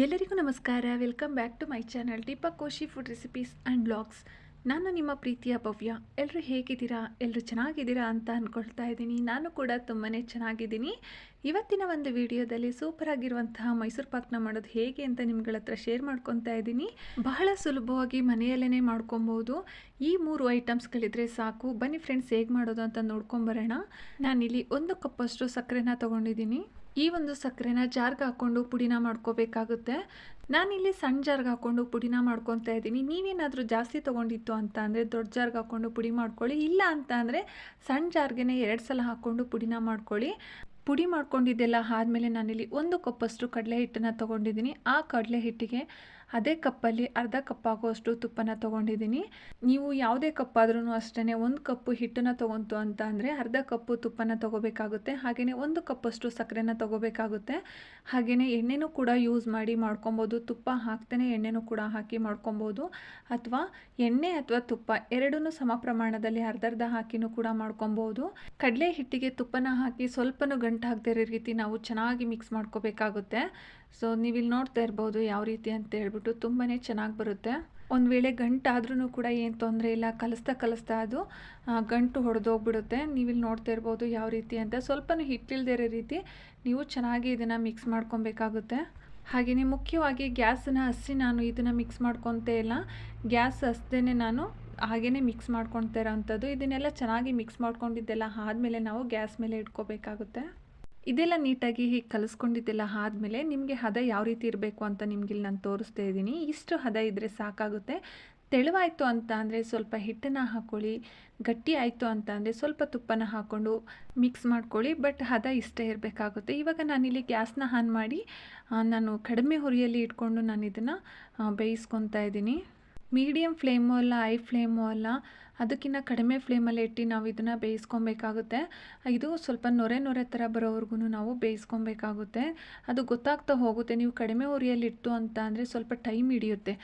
ಎಲ್ಲರಿಗೂ ನಮಸ್ಕಾರ. Welcome back to my channel Koshi food recipes and blogs ನಾನು ನಿಮ್ಮ ಪ್ರೀತಿಯ ಭವ್ಯ. ಎಲ್ಲರೂ ಹೇಗಿದ್ದೀರಾ? ಎಲ್ಲರೂ ಚೆನ್ನಾಗಿದ್ದೀರಾ ಅಂತ ಅಂದ್ಕೊಳ್ತಾ ಇದ್ದೀನಿ. ನಾನು ಕೂಡ ತುಂಬಾ ಚೆನ್ನಾಗಿದ್ದೀನಿ. ಇವತ್ತಿನ ಒಂದು ವಿಡಿಯೋದಲ್ಲಿ ಸೂಪರ್ ಆಗಿರುವಂತಹ ಮೈಸೂರು ಪಾಕ್ನ ಮಾಡೋದು ಹೇಗೆ ಅಂತ ನಿಮ್ಗಳ ಹತ್ರ ಶೇರ್ ಮಾಡ್ಕೊತಾ ಇದ್ದೀನಿ. ಬಹಳ ಸುಲಭವಾಗಿ ಮನೆಯಲ್ಲೇ ಮಾಡ್ಕೊಬೋದು. ಈ ಮೂರು ಐಟಮ್ಸ್ಗಳಿದ್ರೆ ಸಾಕು. ಬನ್ನಿ ಫ್ರೆಂಡ್ಸ್ ಹೇಗೆ ಮಾಡೋದು ಅಂತ ನೋಡ್ಕೊಂಬರೋಣ. ನಾನಿಲ್ಲಿ ಒಂದು ಕಪ್ಪಷ್ಟು ಸಕ್ಕರೆನ ತೊಗೊಂಡಿದ್ದೀನಿ. ಈ ಒಂದು ಸಕ್ಕರೆನ ಜಾರ್ಗೆ ಹಾಕ್ಕೊಂಡು ಪುಡಿನ ಮಾಡ್ಕೋಬೇಕಾಗುತ್ತೆ. ನಾನಿಲ್ಲಿ ಸಣ್ಣ ಜಾರ್ಗೆ ಹಾಕ್ಕೊಂಡು ಪುಡಿನ ಮಾಡ್ಕೊತಾ ಇದ್ದೀನಿ. ನೀವೇನಾದರೂ ಜಾಸ್ತಿ ತೊಗೊಂಡಿತ್ತು ಅಂತ ಅಂದರೆ ದೊಡ್ಡ ಜಾರ್ಗೆ ಹಾಕ್ಕೊಂಡು ಪುಡಿ ಮಾಡ್ಕೊಳ್ಳಿ. ಇಲ್ಲ ಅಂತ ಅಂದರೆ ಸಣ್ಣ ಜಾರ್ಗೆ ಎರಡು ಸಲ ಹಾಕ್ಕೊಂಡು ಪುಡಿನ ಮಾಡ್ಕೊಳ್ಳಿ. ಪುಡಿ ಮಾಡ್ಕೊಂಡಿದ್ದೆಲ್ಲ ಆದಮೇಲೆ ನಾನಿಲ್ಲಿ ಒಂದು ಕಪ್ಪಷ್ಟು ಕಡಲೆ ಹಿಟ್ಟನ್ನು ತೊಗೊಂಡಿದ್ದೀನಿ. ಆ ಕಡಲೆ ಹಿಟ್ಟಿಗೆ ಅದೇ ಕಪ್ಪಲ್ಲಿ ಅರ್ಧ ಕಪ್ ಆಗುವಷ್ಟು ತುಪ್ಪನ ತೊಗೊಂಡಿದ್ದೀನಿ. ನೀವು ಯಾವುದೇ ಕಪ್ ಆದ್ರೂ ಅಷ್ಟೇ ಒಂದು ಕಪ್ಪು ಹಿಟ್ಟನ್ನು ತೊಗೊಂತು ಅಂತ ಅಂದರೆ ಅರ್ಧ ಕಪ್ಪು ತುಪ್ಪನ ತೊಗೋಬೇಕಾಗುತ್ತೆ. ಹಾಗೆಯೇ ಒಂದು ಕಪ್ಪಷ್ಟು ಸಕ್ಕರೆನ ತೊಗೋಬೇಕಾಗುತ್ತೆ. ಹಾಗೆಯೇ ಎಣ್ಣೆನೂ ಕೂಡ ಯೂಸ್ ಮಾಡಿ ಮಾಡ್ಕೊಬೋದು. ತುಪ್ಪ ಹಾಕ್ತೇನೆ ಎಣ್ಣೆನೂ ಕೂಡ ಹಾಕಿ ಮಾಡ್ಕೊಬೋದು. ಅಥವಾ ಎಣ್ಣೆ ಅಥವಾ ತುಪ್ಪ ಎರಡೂ ಸಮ ಪ್ರಮಾಣದಲ್ಲಿ ಅರ್ಧರ್ಧ ಹಾಕಿನೂ ಕೂಡ ಮಾಡ್ಕೊಬೋದು. ಕಡಲೆ ಹಿಟ್ಟಿಗೆ ತುಪ್ಪನ ಹಾಕಿ ಸ್ವಲ್ಪನೂ ಗಂಟು ಹಾಕ್ದಿರೋ ರೀತಿ ನಾವು ಚೆನ್ನಾಗಿ ಮಿಕ್ಸ್ ಮಾಡ್ಕೋಬೇಕಾಗುತ್ತೆ. ಸೊ ನೀವು ಇಲ್ಲಿ ನೋಡ್ತಾ ಇರ್ಬೋದು ಯಾವ ರೀತಿ ಅಂತ ಹೇಳ್ಬಿಟ್ಟು. ತುಂಬಾ ಚೆನ್ನಾಗಿ ಬರುತ್ತೆ. ಒಂದು ವೇಳೆ ಗಂಟಾದ್ರೂ ಕೂಡ ಏನು ತೊಂದರೆ ಇಲ್ಲ, ಕಲಿಸ್ತಾ ಕಲಿಸ್ತಾ ಅದು ಗಂಟು ಹೊಡೆದೋಗ್ಬಿಡುತ್ತೆ. ನೀವಿಲ್ಲಿ ನೋಡ್ತಾ ಇರ್ಬೋದು ಯಾವ ರೀತಿ ಅಂತ. ಸ್ವಲ್ಪನೂ ಹಿಟ್ಟಿಲ್ದೇ ಇರೋ ರೀತಿ ನೀವು ಚೆನ್ನಾಗಿ ಇದನ್ನು ಮಿಕ್ಸ್ ಮಾಡ್ಕೊಬೇಕಾಗುತ್ತೆ. ಹಾಗೆಯೇ ಮುಖ್ಯವಾಗಿ ಗ್ಯಾಸನ್ನ ಹಸಿ ನಾನು ಇದನ್ನು ಮಿಕ್ಸ್ ಮಾಡ್ಕೊತೇ ಇಲ್ಲ. ಗ್ಯಾಸ್ ಹಸ್ದೇ ನಾನು ಹಾಗೆಯೇ ಮಿಕ್ಸ್ ಮಾಡ್ಕೊತಾ ಇರೋವಂಥದ್ದು ಇದನ್ನೆಲ್ಲ ಚೆನ್ನಾಗಿ ಮಿಕ್ಸ್ ಮಾಡ್ಕೊಂಡಿದ್ದೆಲ್ಲ ಆದಮೇಲೆ ನಾವು ಗ್ಯಾಸ್ ಮೇಲೆ ಇಟ್ಕೋಬೇಕಾಗುತ್ತೆ. ಇದೆಲ್ಲ ನೀಟಾಗಿ ಹೀಗೆ ಕಲಿಸ್ಕೊಂಡಿದ್ದೆಲ್ಲ ಆದಮೇಲೆ ನಿಮಗೆ ಹದ ಯಾವ ರೀತಿ ಇರಬೇಕು ಅಂತ ನಿಮ್ಗೆ ಇಲ್ಲಿ ನಾನು ತೋರಿಸ್ತಾ ಇದ್ದೀನಿ. ಇಷ್ಟು ಹದ ಇದ್ದರೆ ಸಾಕಾಗುತ್ತೆ. ತೆಳುವಾಯಿತು ಅಂತ ಅಂದರೆ ಸ್ವಲ್ಪ ಹಿಟ್ಟನ್ನು ಹಾಕ್ಕೊಳ್ಳಿ ಗಟ್ಟಿ ಆಯಿತು ಅಂತ ಅಂದರೆ ಸ್ವಲ್ಪ ತುಪ್ಪನ ಹಾಕ್ಕೊಂಡು ಮಿಕ್ಸ್ ಮಾಡ್ಕೊಳ್ಳಿ ಬಟ್ ಹದ ಇಷ್ಟೇ ಇರಬೇಕಾಗುತ್ತೆ. ಇವಾಗ ನಾನಿಲ್ಲಿ ಗ್ಯಾಸ್ನ ಆನ್ ಮಾಡಿ ನಾನು ಕಡಿಮೆ ಹುರಿಯಲ್ಲಿ ಇಟ್ಕೊಂಡು ನಾನು ಇದನ್ನು ಬೇಯಿಸ್ಕೊತಾ ಇದ್ದೀನಿ. ಮೀಡಿಯಮ್ ಫ್ಲೇಮು ಅಲ್ಲ ಐ ಫ್ಲೇಮು ಅಲ್ಲ ಅದಕ್ಕಿಂತ ಕಡಿಮೆ ಫ್ಲೇಮಲ್ಲಿ ಇಟ್ಟು ನಾವು ಇದನ್ನು ಬೇಯಿಸ್ಕೊಬೇಕಾಗುತ್ತೆ. ಇದು ಸ್ವಲ್ಪ ನೊರೆ ನೊರೆ ಥರ ಬರೋವರೆಗೂ ನಾವು ಬೇಯಿಸ್ಕೊಬೇಕಾಗುತ್ತೆ. ಅದು ಗೊತ್ತಾಗ್ತಾ ಹೋಗುತ್ತೆ. ನೀವು ಕಡಿಮೆ ಉರಿಯಲ್ಲಿ ಇಟ್ಟು ಅಂತ ಅಂದರೆ ಸ್ವಲ್ಪ ಟೈಮ್ ಹಿಡಿಯುತ್ತೆ.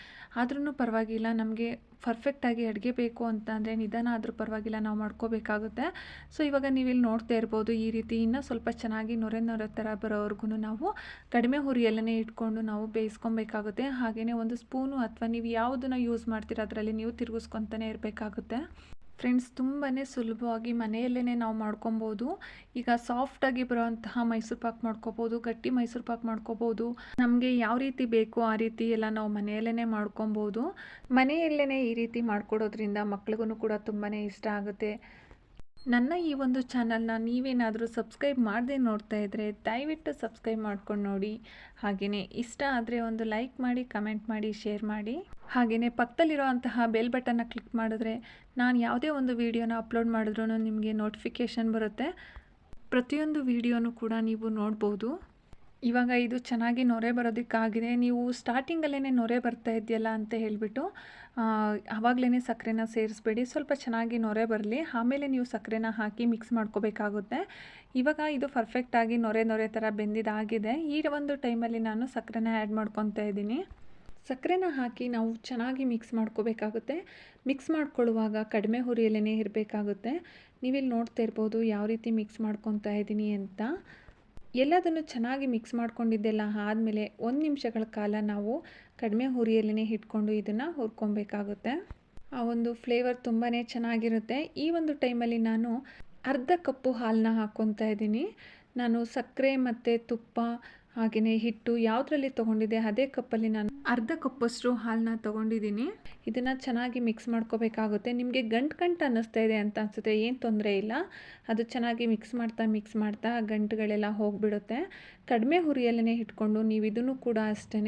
ಆದ್ರೂ ಪರವಾಗಿಲ್ಲ. ನಮಗೆ ಪರ್ಫೆಕ್ಟಾಗಿ ಅಡುಗೆ ಬೇಕು ಅಂತ ಅಂದರೆ ನಿಧಾನ ಆದರೂ ಪರವಾಗಿಲ್ಲ. ನಾವು ಮಾಡ್ಕೋಬೇಕಾಗುತ್ತೆ. ಸೊ ಇವಾಗ ನೀವು ಇಲ್ಲಿ ನೋಡ್ತಾ ಇರ್ಬೋದು ಈ ರೀತಿ ಇನ್ನೂ ಸ್ವಲ್ಪ ಚೆನ್ನಾಗಿ ನೊರೆ ನೊರೆ ಥರ ಬರೋವರೆಗೂ ನಾವು ಕಡಿಮೆ ಹುರಿಯಲ್ಲೇ ಇಟ್ಕೊಂಡು ನಾವು ಬೇಯಿಸ್ಕೊಬೇಕಾಗುತ್ತೆ. ಹಾಗೆಯೇ ಒಂದು ಸ್ಪೂನು ಅಥವಾ ನೀವು ಯಾವುದನ್ನು ಯೂಸ್ ಮಾಡ್ತೀರ ಅದರಲ್ಲಿ ನೀವು ತಿರುಗಿಸ್ಕೊತಾನೆ ಇರಬೇಕಾಗುತ್ತೆ. ಫ್ರೆಂಡ್ಸ್ ತುಂಬಾ ಸುಲಭವಾಗಿ ಮನೆಯಲ್ಲೇ ನಾವು ಮಾಡ್ಕೊಬೋದು. ಈಗ ಸಾಫ್ಟಾಗಿ ಬರೋವಂತಹ ಮೈಸೂರು ಪಾಕ್ ಮಾಡ್ಕೋಬೋದು, ಗಟ್ಟಿ ಮೈಸೂರು ಪಾಕ್ ಮಾಡ್ಕೋಬೋದು. ನಮಗೆ ಯಾವ ರೀತಿ ಬೇಕು ಆ ರೀತಿ ಎಲ್ಲ ನಾವು ಮನೆಯಲ್ಲೇ ಮಾಡ್ಕೊಬೋದು. ಮನೆಯಲ್ಲೇ ಈ ರೀತಿ ಮಾಡ್ಕೊಡೋದ್ರಿಂದ ಮಕ್ಳಿಗೂ ಕೂಡ ತುಂಬಾ ಇಷ್ಟ ಆಗುತ್ತೆ. ನನ್ನ ಈ ಒಂದು ಚಾನಲ್ನ ನೀವೇನಾದರೂ ಸಬ್ಸ್ಕ್ರೈಬ್ ಮಾಡದೆ ನೋಡ್ತಾ ಇದ್ದರೆ ದಯವಿಟ್ಟು ಸಬ್ಸ್ಕ್ರೈಬ್ ಮಾಡ್ಕೊಂಡು ನೋಡಿ. ಹಾಗೆಯೇ ಇಷ್ಟ ಆದರೆ ಒಂದು ಲೈಕ್ ಮಾಡಿ, ಕಮೆಂಟ್ ಮಾಡಿ, ಶೇರ್ ಮಾಡಿ. ಹಾಗೆಯೇ ಪಕ್ಕದಲ್ಲಿರುವಂತಹ ಬೆಲ್ ಬಟನ್ನ ಕ್ಲಿಕ್ ಮಾಡಿದ್ರೆ ನಾನು ಯಾವುದೇ ಒಂದು ವಿಡಿಯೋನ ಅಪ್ಲೋಡ್ ಮಾಡಿದ್ರೂ ನಿಮಗೆ ನೋಟಿಫಿಕೇಷನ್ ಬರುತ್ತೆ. ಪ್ರತಿಯೊಂದು ವೀಡಿಯೋನೂ ಕೂಡ ನೀವು ನೋಡ್ಬೋದು. ಇವಾಗ ಇದು ಚೆನ್ನಾಗಿ ನೊರೆ ಬರೋದಕ್ಕಾಗಿದೆ. ನೀವು ಸ್ಟಾರ್ಟಿಂಗಲ್ಲೇ ನೊರೆ ಬರ್ತಾ ಇದೆಯಲ್ಲ ಅಂತ ಹೇಳಿಬಿಟ್ಟು ಆವಾಗಲೇ ಸಕ್ಕರೆನ ಸೇರಿಸ್ಬೇಡಿ. ಸ್ವಲ್ಪ ಚೆನ್ನಾಗಿ ನೊರೆ ಬರಲಿ. ಆಮೇಲೆ ನೀವು ಸಕ್ಕರೆನ ಹಾಕಿ ಮಿಕ್ಸ್ ಮಾಡ್ಕೋಬೇಕಾಗುತ್ತೆ. ಇವಾಗ ಇದು ಪರ್ಫೆಕ್ಟಾಗಿ ನೊರೆ ನೊರೆ ಥರ ಬೆಂದಿದ್ದಾಗಿದೆ ಈ ಒಂದು ಟೈಮಲ್ಲಿ ನಾನು ಸಕ್ಕರೆನ ಆ್ಯಡ್ ಮಾಡ್ಕೊತಾ ಇದ್ದೀನಿ. ಸಕ್ಕರೆನ ಹಾಕಿ ನಾವು ಚೆನ್ನಾಗಿ ಮಿಕ್ಸ್ ಮಾಡ್ಕೋಬೇಕಾಗುತ್ತೆ. ಮಿಕ್ಸ್ ಮಾಡ್ಕೊಳ್ಳುವಾಗ ಕಡಿಮೆ ಹುರಿಯಲ್ಲೇ ಇರಬೇಕಾಗುತ್ತೆ. ನೀವಿಲ್ಲಿ ನೋಡ್ತಾ ಇರ್ಬೋದು ಯಾವ ರೀತಿ ಮಿಕ್ಸ್ ಮಾಡ್ಕೊತಾ ಇದ್ದೀನಿ ಅಂತ. ಎಲ್ಲದನ್ನು ಚೆನ್ನಾಗಿ ಮಿಕ್ಸ್ ಮಾಡ್ಕೊಂಡಿದ್ದೆಲ್ಲ ಆದಮೇಲೆ ಒಂದು ನಿಮಿಷಗಳ ಕಾಲ ನಾವು ಕಡಿಮೆ ಹುರಿಯಲ್ಲೇ ಇಟ್ಕೊಂಡು ಇದನ್ನು ಹುರ್ಕೊಬೇಕಾಗುತ್ತೆ. ಆ ಒಂದು ಫ್ಲೇವರ್ ತುಂಬಾ ಚೆನ್ನಾಗಿರುತ್ತೆ. ಈ ಒಂದು ಟೈಮಲ್ಲಿ ನಾನು ಅರ್ಧ ಕಪ್ಪು ಹಾಲನ್ನ ಹಾಕ್ಕೊತಾ ಇದ್ದೀನಿ. ನಾನು ಸಕ್ಕರೆ ಮತ್ತು ತುಪ್ಪ ಹಾಗೆಯೇ ಹಿಟ್ಟು ಯಾವುದರಲ್ಲಿ ತೊಗೊಂಡಿದ್ದೆ ಅದೇ ಕಪ್ಪಲ್ಲಿ ನಾನು ಅರ್ಧ ಕಪ್ಪಷ್ಟು ಹಾಲನ್ನ ತೊಗೊಂಡಿದ್ದೀನಿ. ಇದನ್ನು ಚೆನ್ನಾಗಿ ಮಿಕ್ಸ್ ಮಾಡ್ಕೋಬೇಕಾಗುತ್ತೆ. ನಿಮಗೆ ಗಂಟು ಗಂಟು ಅನ್ನಿಸ್ತಾ ಇದೆ ಅಂತ ಅನಿಸುತ್ತೆ ಏನು ತೊಂದರೆ ಇಲ್ಲ. ಅದು ಚೆನ್ನಾಗಿ ಮಿಕ್ಸ್ ಮಾಡ್ತಾ ಮಿಕ್ಸ್ ಮಾಡ್ತಾ ಗಂಟುಗಳೆಲ್ಲ ಹೋಗಿಬಿಡುತ್ತೆ. ಕಡಿಮೆ ಹುರಿಯಲ್ಲೇ ಇಟ್ಕೊಂಡು ನೀವು ಇದನ್ನು ಕೂಡ ಅಷ್ಟೇ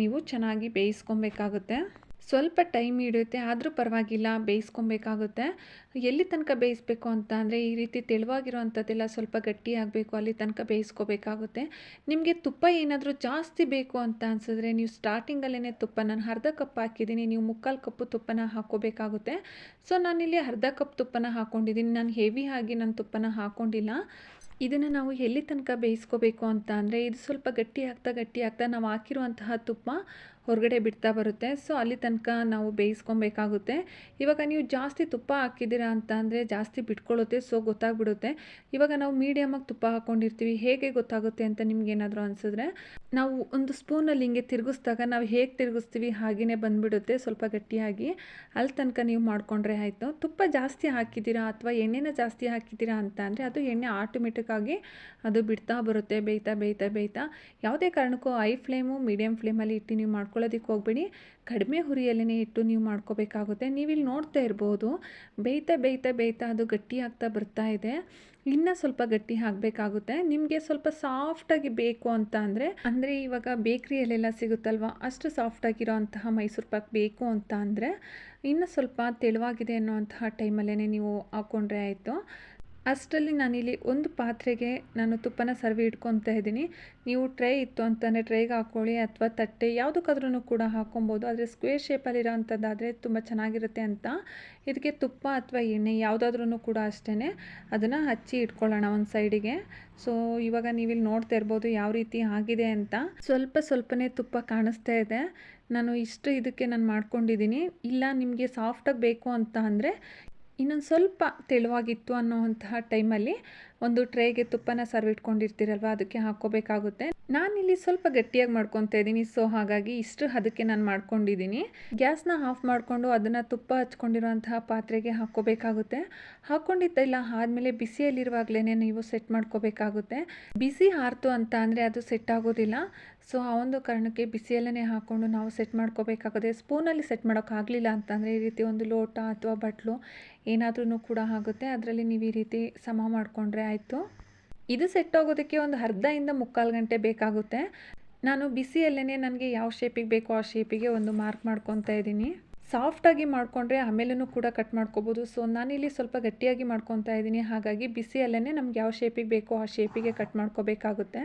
ನೀವು ಚೆನ್ನಾಗಿ ಬೇಯಿಸ್ಕೊಬೇಕಾಗುತ್ತೆ. ಸ್ವಲ್ಪ ಟೈಮ್ ಹಿಡಿಯುತ್ತೆ, ಆದರೂ ಪರವಾಗಿಲ್ಲ, ಬೇಯಿಸ್ಕೊಬೇಕಾಗುತ್ತೆ. ಎಲ್ಲಿ ತನಕ ಬೇಯಿಸ್ಬೇಕು ಅಂತ ಅಂದರೆ, ಈ ರೀತಿ ತೆಳುವಾಗಿರೋವಂಥದ್ದೆಲ್ಲ ಸ್ವಲ್ಪ ಗಟ್ಟಿ ಆಗಬೇಕು, ಅಲ್ಲಿ ತನಕ ಬೇಯಿಸ್ಕೋಬೇಕಾಗುತ್ತೆ. ನಿಮಗೆ ತುಪ್ಪ ಏನಾದರೂ ಜಾಸ್ತಿ ಬೇಕು ಅಂತ ಅನಿಸಿದ್ರೆ, ನೀವು ಸ್ಟಾರ್ಟಿಂಗಲ್ಲೇ ತುಪ್ಪ, ನಾನು ಅರ್ಧ ಕಪ್ ಹಾಕಿದ್ದೀನಿ, ನೀವು ಮುಕ್ಕಾಲು ಕಪ್ಪು ತುಪ್ಪನ ಹಾಕ್ಕೋಬೇಕಾಗುತ್ತೆ. ಸೊ ನಾನಿಲ್ಲಿ ಅರ್ಧ ಕಪ್ ತುಪ್ಪನ ಹಾಕ್ಕೊಂಡಿದ್ದೀನಿ, ನಾನು ಹೆವಿ ಆಗಿ ನಾನು ತುಪ್ಪನ ಹಾಕ್ಕೊಂಡಿಲ್ಲ. ಇದನ್ನು ನಾವು ಎಲ್ಲಿ ತನಕ ಬೇಯಿಸ್ಕೋಬೇಕು ಅಂತ ಅಂದರೆ, ಇದು ಸ್ವಲ್ಪ ಗಟ್ಟಿ ಆಗ್ತಾ ಗಟ್ಟಿ ಆಗ್ತಾ ನಾವು ಹಾಕಿರುವಂತಹ ತುಪ್ಪ ಹೊರಗಡೆ ಬಿಡ್ತಾ ಬರುತ್ತೆ. ಸೊ, ಅಲ್ಲಿ ತನಕ ನಾವು ಬೇಯಿಸ್ಕೊಬೇಕಾಗುತ್ತೆ. ಇವಾಗ ನೀವು ಜಾಸ್ತಿ ತುಪ್ಪ ಹಾಕಿದ್ದೀರಾ ಅಂತ ಅಂದರೆ ಜಾಸ್ತಿ ಬಿಟ್ಕೊಳ್ಳುತ್ತೆ. ಸೊ, ಗೊತ್ತಾಗ್ಬಿಡುತ್ತೆ. ಇವಾಗ ನಾವು ಮೀಡಿಯಮಾಗಿ ತುಪ್ಪ ಹಾಕ್ಕೊಂಡಿರ್ತೀವಿ ಹೇಗೆ ಗೊತ್ತಾಗುತ್ತೆ ಅಂತ ನಿಮ್ಗೆ ಏನಾದರೂ ಅನಿಸಿದ್ರೆ ನಾವು ಒಂದು ಸ್ಪೂನಲ್ಲಿ ಹಿಂಗೆ ತಿರುಗಿಸ್ದಾಗ ನಾವು ಹೇಗೆ ತಿರುಗಿಸ್ತೀವಿ ಹಾಗೆಯೇ ಬಂದುಬಿಡುತ್ತೆ ಸ್ವಲ್ಪ ಗಟ್ಟಿಯಾಗಿ. ಅಲ್ಲಿ ತನಕ ನೀವು ಮಾಡಿಕೊಂಡ್ರೆ ಆಯಿತು. ತುಪ್ಪ ಜಾಸ್ತಿ ಹಾಕಿದ್ದೀರಾ ಅಥವಾ ಎಣ್ಣೆನ ಜಾಸ್ತಿ ಹಾಕಿದ್ದೀರಾ ಅಂತ ಅಂದರೆ ಅದು ಎಣ್ಣೆ ಆಟೋಮೆಟಿಕ್ಕಾಗಿ ಅದು ಬಿಡ್ತಾ ಬರುತ್ತೆ, ಬೇಯ್ತಾ ಬೇಯ್ತಾ ಬೇಯ್ತಾ. ಯಾವುದೇ ಕಾರಣಕ್ಕೂ ಐ ಫ್ಲೇಮು, ಮೀಡಿಯಮ್ ಫ್ಲೇಮಲ್ಲಿ ಇಟ್ಟು ನೀವು ಮಾಡ್ಕೊಳ್ಳೋದಕ್ಕೆ ಹೋಗ್ಬೇಡಿ. ಕಡಿಮೆ ಹುರಿಯಲ್ಲೇ ಇಟ್ಟು ನೀವು ಮಾಡ್ಕೋಬೇಕಾಗುತ್ತೆ. ನೀವಿಲ್ಲಿ ನೋಡ್ತಾ ಇರ್ಬೋದು, ಬೇಯ್ತಾ ಬೇಯ್ತಾ ಬೇಯ್ತಾ ಅದು ಗಟ್ಟಿ ಆಗ್ತಾ ಬರ್ತಾ ಇದೆ. ಇನ್ನೂ ಸ್ವಲ್ಪ ಗಟ್ಟಿ ಆಗಬೇಕಾಗುತ್ತೆ. ನಿಮಗೆ ಸ್ವಲ್ಪ ಸಾಫ್ಟಾಗಿ ಬೇಕು ಅಂತ ಅಂದರೆ ಅಂದರೆ ಇವಾಗ ಬೇಕ್ರಿಯಲ್ಲೆಲ್ಲ ಸಿಗುತ್ತಲ್ವ? ಅಷ್ಟು ಸಾಫ್ಟಾಗಿರೋ ಅಂತಹ ಮೈಸೂರು ಪಾಕ್ ಬೇಕು ಅಂತ ಅಂದರೆ, ಇನ್ನು ಸ್ವಲ್ಪ ತೆಳುವಾಗಿದೆ ಅನ್ನೋವಂತಹ ಟೈಮಲ್ಲೇ ನೀವು ಹಾಕ್ಕೊಂಡ್ರೆ ಆಯಿತು. ಅಷ್ಟರಲ್ಲಿ ನಾನಿಲ್ಲಿ ಒಂದು ಪಾತ್ರೆಗೆ ನಾನು ತುಪ್ಪನ ಸರ್ವಿ ಇಟ್ಕೊತಾ ಇದ್ದೀನಿ. ನೀವು ಟ್ರೈ ಇತ್ತು ಅಂತಂದರೆ ಟ್ರೈಗೆ ಹಾಕ್ಕೊಳ್ಳಿ ಅಥವಾ ತಟ್ಟೆ ಯಾವುದಕ್ಕಾದ್ರೂ ಕೂಡ ಹಾಕ್ಕೊಬೋದು ಆದರೆ ಸ್ಕ್ವೇರ್ ಶೇಪಲ್ಲಿರೋ ಅಂಥದ್ದಾದರೆ ತುಂಬ ಚೆನ್ನಾಗಿರುತ್ತೆ ಅಂತ. ಇದಕ್ಕೆ ತುಪ್ಪ ಅಥವಾ ಎಣ್ಣೆ ಯಾವುದಾದ್ರೂ ಕೂಡ ಅಷ್ಟೇ ಅದನ್ನು ಹಚ್ಚಿ ಇಟ್ಕೊಳ್ಳೋಣ ಒಂದು ಸೈಡಿಗೆ. ಸೊ, ಇವಾಗ ನೀವಿಲ್ಲಿ ನೋಡ್ತಾ ಇರ್ಬೋದು ಯಾವ ರೀತಿ ಆಗಿದೆ ಅಂತ. ಸ್ವಲ್ಪ ಸ್ವಲ್ಪನೇ ತುಪ್ಪ ಕಾಣಿಸ್ತಾ ಇದೆ. ನಾನು ಇಷ್ಟು ಇದಕ್ಕೆ ನಾನು ಮಾಡ್ಕೊಂಡಿದ್ದೀನಿ. ಇಲ್ಲ, ನಿಮಗೆ ಸಾಫ್ಟಾಗಿ ಬೇಕು ಅಂತ ಅಂದರೆ ಇನ್ನೊಂದು ಸ್ವಲ್ಪ ತೆಳುವಾಗಿತ್ತು ಅನ್ನೋವಂತಹ ಟೈಮಲ್ಲಿ ಒಂದು ಟ್ರೇಗೆ ತುಪ್ಪನ ಸರ್ವ್ ಇಟ್ಕೊಂಡಿರ್ತೀರಲ್ವ ಅದಕ್ಕೆ ಹಾಕ್ಕೋಬೇಕಾಗುತ್ತೆ. ನಾನಿಲ್ಲಿ ಸ್ವಲ್ಪ ಗಟ್ಟಿಯಾಗಿ ಮಾಡ್ಕೊತಾ ಇದ್ದೀನಿ. ಸೊ ಹಾಗಾಗಿ ಇಷ್ಟು ಅದಕ್ಕೆ ನಾನು ಮಾಡ್ಕೊಂಡಿದ್ದೀನಿ. ಗ್ಯಾಸ್ನ ಆಫ್ ಮಾಡಿಕೊಂಡು ಅದನ್ನು ತುಪ್ಪ ಹಚ್ಕೊಂಡಿರುವಂತಹ ಪಾತ್ರೆಗೆ ಹಾಕ್ಕೋಬೇಕಾಗುತ್ತೆ. ಹಾಕ್ಕೊಂಡಿದ್ದೆಲ್ಲ ಆದಮೇಲೆ ಬಿಸಿಯಲ್ಲಿರುವಾಗಲೇ ನೀವು ಸೆಟ್ ಮಾಡ್ಕೋಬೇಕಾಗುತ್ತೆ. ಬಿಸಿ ಹಾರ್ತು ಅಂತ ಅಂದರೆ ಅದು ಸೆಟ್ ಆಗೋದಿಲ್ಲ. ಸೊ ಆ ಒಂದು ಕಾರಣಕ್ಕೆ ಬಿಸಿಯಲ್ಲೇ ಹಾಕ್ಕೊಂಡು ನಾವು ಸೆಟ್ ಮಾಡ್ಕೋಬೇಕಾಗುತ್ತೆ. ಸ್ಪೂನಲ್ಲಿ ಸೆಟ್ ಮಾಡೋಕ್ಕಾಗಲಿಲ್ಲ ಅಂತಂದರೆ ಈ ರೀತಿ ಒಂದು ಲೋಟ ಅಥವಾ ಬಟ್ಲು ಏನಾದ್ರೂ ಕೂಡ ಆಗುತ್ತೆ. ಅದರಲ್ಲಿ ನೀವು ಈ ರೀತಿ ಸಮ ಮಾಡಿಕೊಂಡ್ರೆ ಆಯಿತು. ಇದು ಸೆಟ್ ಆಗೋದಕ್ಕೆ ಒಂದು ಅರ್ಧದಿಂದ ಮುಕ್ಕಾಲು ಗಂಟೆ ಬೇಕಾಗುತ್ತೆ. ನಾನು ಬಿಸಿಯಲ್ಲೇ ನನಗೆ ಯಾವ ಶೇಪಿಗೆ ಬೇಕೋ ಆ ಶೇಪಿಗೆ ಒಂದು ಮಾರ್ಕ್ ಮಾಡ್ಕೊತಾ ಇದ್ದೀನಿ. ಸಾಫ್ಟಾಗಿ ಮಾಡಿಕೊಂಡ್ರೆ ಆಮೇಲೂ ಕೂಡ ಕಟ್ ಮಾಡ್ಕೋಬೋದು. ಸೊ ನಾನಿಲ್ಲಿ ಸ್ವಲ್ಪ ಗಟ್ಟಿಯಾಗಿ ಮಾಡ್ಕೊತಾ ಇದ್ದೀನಿ. ಹಾಗಾಗಿ ಬಿಸಿಯಲ್ಲೇ ನಮ್ಗೆ ಯಾವ ಶೇಪಿಗೆ ಬೇಕೋ ಆ ಶೇಪಿಗೆ ಕಟ್ ಮಾಡ್ಕೋಬೇಕಾಗುತ್ತೆ.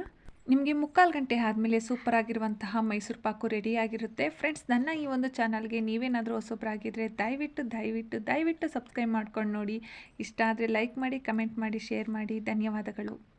ನಿಮಗೆ ಮುಕ್ಕಾಲು ಗಂಟೆ ಆದಮೇಲೆ ಸೂಪರ್ ಆಗಿರುವಂತಹ ಮೈಸೂರು ಪಾಕು ರೆಡಿಯಾಗಿರುತ್ತೆ ಫ್ರೆಂಡ್ಸ್ ನನ್ನ ಈ ಒಂದು ಚಾನಲ್ಗೆ ನೀವೇನಾದರೂ ಹೊಸೊಬ್ಬರಾಗಿದ್ದರೆ ದಯವಿಟ್ಟು ದಯವಿಟ್ಟು ದಯವಿಟ್ಟು ಸಬ್ಸ್ಕ್ರೈಬ್ ಮಾಡ್ಕೊಂಡು ನೋಡಿ. ಇಷ್ಟ ಆದರೆ ಲೈಕ್ ಮಾಡಿ ಕಮೆಂಟ್ ಮಾಡಿ ಶೇರ್ ಮಾಡಿ. ಧನ್ಯವಾದಗಳು.